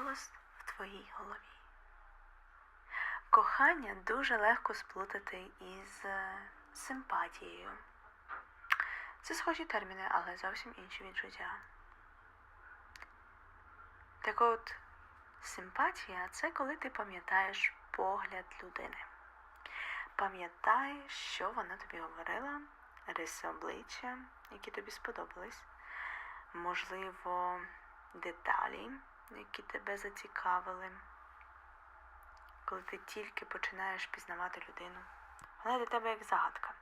голос в твоїй голові. Кохання дуже легко сплутати із е, симпатією. Це схожі терміни, але зовсім інші відчуття. Так от, симпатія це коли ти пам'ятаєш погляд людини. Пам'ятаєш, що вона тобі говорила, риси обличчя, які тобі сподобались, можливо, деталі, які тебе зацікавили. Коли ти тільки починаєш пізнавати людину. Вона для тебе як загадка.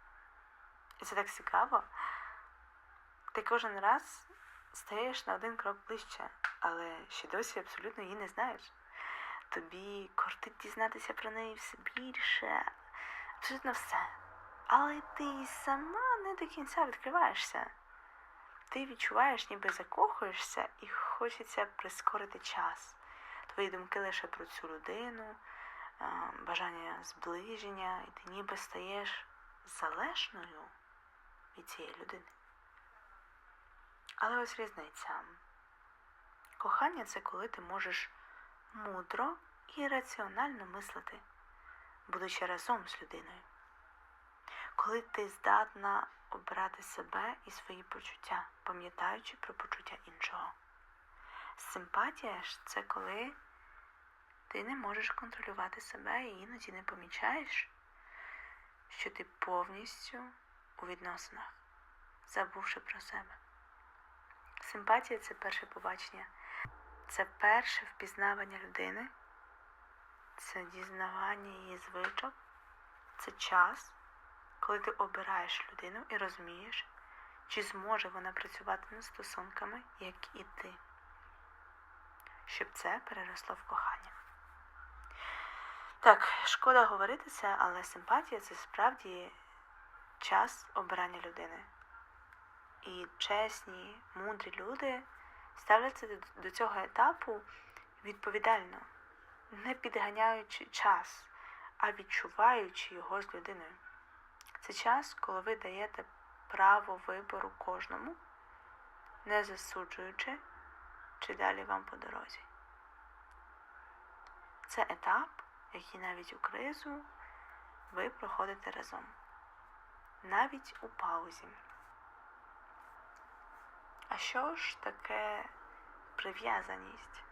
І це так цікаво. Ти кожен раз стаєш на один крок ближче, але ще досі абсолютно її не знаєш. Тобі кортить дізнатися про неї все більше, абсолютно все. Але ти сама не до кінця відкриваєшся. Ти відчуваєш, ніби закохуєшся і хочеться прискорити час. Твої думки лише про цю людину, бажання зближення, і ти ніби стаєш залежною від цієї людини. Але ось різниця. Кохання це коли ти можеш мудро і раціонально мислити, будучи разом з людиною. Коли ти здатна обрати себе і свої почуття, пам'ятаючи про почуття іншого. Симпатія ж це коли ти не можеш контролювати себе і іноді не помічаєш, що ти повністю у відносинах, забувши про себе. Симпатія це перше побачення, це перше впізнавання людини, це дізнавання її звичок, це час, коли ти обираєш людину і розумієш, чи зможе вона працювати над стосунками, як і ти, щоб це переросло в кохання. Так, шкода говорити це, але симпатія це справді час обирання людини. І чесні, мудрі люди ставляться до- цього етапу відповідально, не підганяючи час, а відчуваючи його з людиною. Це час, коли ви даєте право вибору кожному, не засуджуючи, чи далі вам по дорозі. Це етап, який навіть у кризу ви проходите разом, навіть у паузі. А що ж таке прив'язаність?